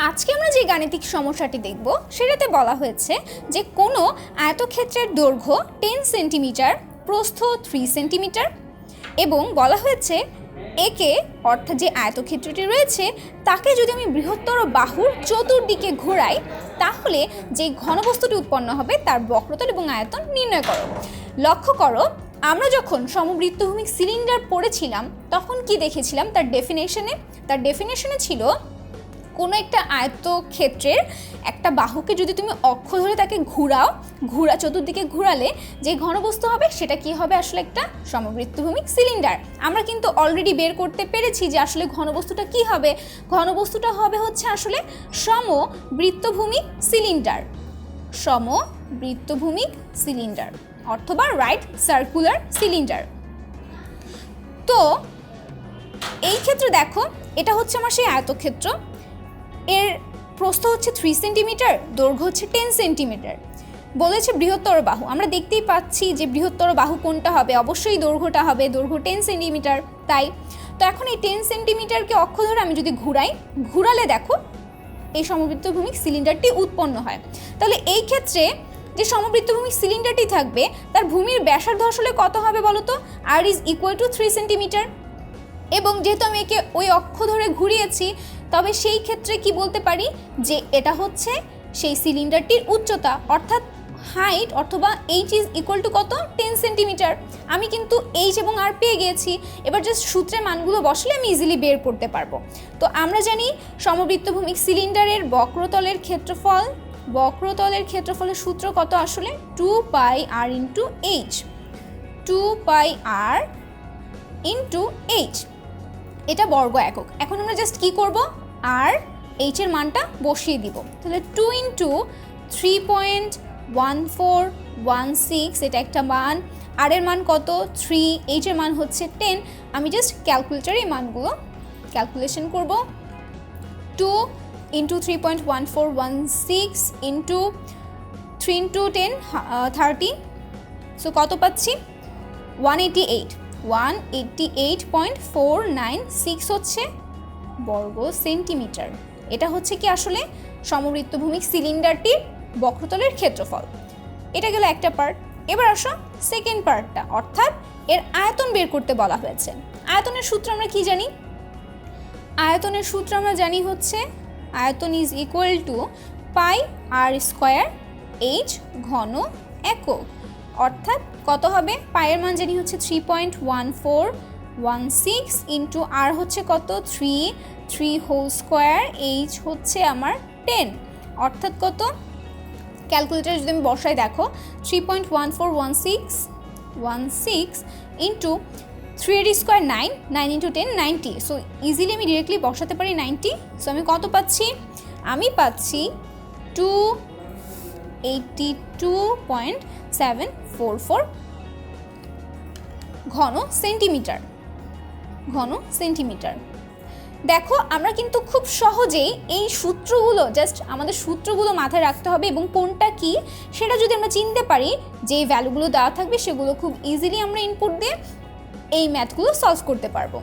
আজকে আমরা যে গাণিতিক সমস্যাটি দেখব, সেটাতে বলা হয়েছে যে কোনো আয়তক্ষেত্রের দৈর্ঘ্য টেন সেন্টিমিটার প্রস্থ থ্রি সেন্টিমিটার এবং বলা হয়েছে একে, অর্থাৎ যে আয়তক্ষেত্রটি রয়েছে, তাকে যদি আমি বৃহত্তর বাহুর চতুর্দিকে ঘোরাই, তাহলে যে ঘনবস্তুটি উৎপন্ন হবে, তার বক্রতল এবং আয়তন নির্ণয় করো। লক্ষ্য করো, আমরা যখন সমবৃত্তভূমিক সিলিন্ডার পড়েছিলাম, তখন কি দেখেছিলাম? তার ডেফিনেশনে তার ডেফিনেশনে ছিল কোনো একটা আয়ত্ত ক্ষেত্রের একটা বাহুকে যদি তুমি অক্ষ ধরে তাকে ঘুরাও, ঘুরা চতুর্দিকে ঘুরালে যে ঘনবস্তু হবে সেটা কি হবে আসলে একটা সমবৃত্তভূমিক সিলিন্ডার আমরা কিন্তু অলরেডি বের করতে পেরেছি যে আসলে ঘনবস্তুটা কি হবে। ঘনবস্তুটা হবে হচ্ছে আসলে সমবৃত্তভূমিক সিলিন্ডার সমবৃত্তভূমিক সিলিন্ডার অথবা রাইট সার্কুলার সিলিন্ডার তো এই ক্ষেত্রে দেখো, এটা হচ্ছে আমার সেই আয়তক্ষেত্র। এর প্রস্থ হচ্ছে থ্রি সেন্টিমিটার দৈর্ঘ্য হচ্ছে টেন সেন্টিমিটার বলেছে বৃহত্তর বাহু। আমরা দেখতেই পাচ্ছি যে বৃহত্তর বাহু কোনটা হবে? অবশ্যই দৈর্ঘ্যটা হবে, দৈর্ঘ্য টেন সেন্টিমিটার তাই। তো এখন এই টেন সেন্টিমিটারকে অক্ষ ধরে আমি যদি ঘুরাই, ঘুরালে দেখো এই সমবৃত্তভূমিক সিলিন্ডারটি উৎপন্ন হয়। তাহলে এই ক্ষেত্রে যে সমবৃত্তভূমিক সিলিন্ডারটি থাকবে, তার ভূমির ব্যাসার্ধ আসলে কত হবে বলো তো r is equal to three centimetre এবং যেহেতু আমি একে ওই অক্ষ ধরে ঘুরিয়েছি তবে সেই ক্ষেত্রে কি বলতে পারি? যে এটা হচ্ছে সেই সিলিন্ডারটির উচ্চতা, অর্থাৎ হাইট অথবা এইচ ইজ ইকুয়াল টু কত? টেন সেন্টিমিটার আমি কিন্তু এইচ এবং আর পেয়ে গিয়েছি এবার জাস্ট সূত্রে মানগুলো বসলে আমি ইজিলি বের করতে পারব। তো আমরা জানি সমবৃত্তভূমিক সিলিন্ডারের বক্রতলের ক্ষেত্রফল। বক্রতলের ক্ষেত্রফলের সূত্র কত আসলে? Two pi r into h two pi r into h এটা বর্গ একক। এখন আমরা জাস্ট কি করব? আর এইচ এর মানটা বসিয়ে দিব। তাহলে two into three point one four one six এটা একটা মান। আর এর মান কত? থ্রি এইচ এর মান হচ্ছে টেন আমি জাস্ট ক্যালকুলেটারে এই মানগুলো ক্যালকুলেশন করব। Two into three point one four one six into three into ten thirty so কত পাচ্ছি? One eighty eight one eighty eight point four nine six হচ্ছে। বর্গ সেন্টিমিটার। এটা হচ্ছে কি আসলে সমবৃত্তভূমিক সিলিন্ডারটির বক্রতলের ক্ষেত্রফল। এটা গেল একটা পার্ট এবার আসো সেকেন্ড পার্টটা অর্থাৎ এর আয়তন বের করতে বলা হয়েছে। আয়তনের সূত্র আমরা কি জানি? আয়তনের সূত্র আমরা জানি হচ্ছে আয়তন is equal to pi r square h ঘন একক। অর্থাৎ কত হবে? পায়ের মান জানি হচ্ছে three point one four one six into r হচ্ছে কত? Three three whole square h হচ্ছে আমার টেন অর্থাৎ কত? ক্যালকুলেটার যদি আমি বসাই দেখো three point one four one six one six into three square nine nine into ten ninety so easily আমি ডিরেক্টলি বসাতে পারি নাইনটি সো আমি কত পাচ্ছি? আমি পাচ্ছি two eighty two point seven four four ঘন সেন্টিমিটার ঘন সেন্টিমিটার। দেখো, আমরা কিন্তু খুব সহজেই এই সূত্রগুলো জাস্ট আমাদের সূত্রগুলো মাথায় রাখতে হবে এবং কোনটা কি, সেটা যদি আমরা চিনতে পারি যে ভ্যালুগুলো দেওয়া থাকবে সেগুলো খুব ইজিলি আমরা ইনপুট দিয়ে এই ম্যাথগুলো সলভ করতে পারব।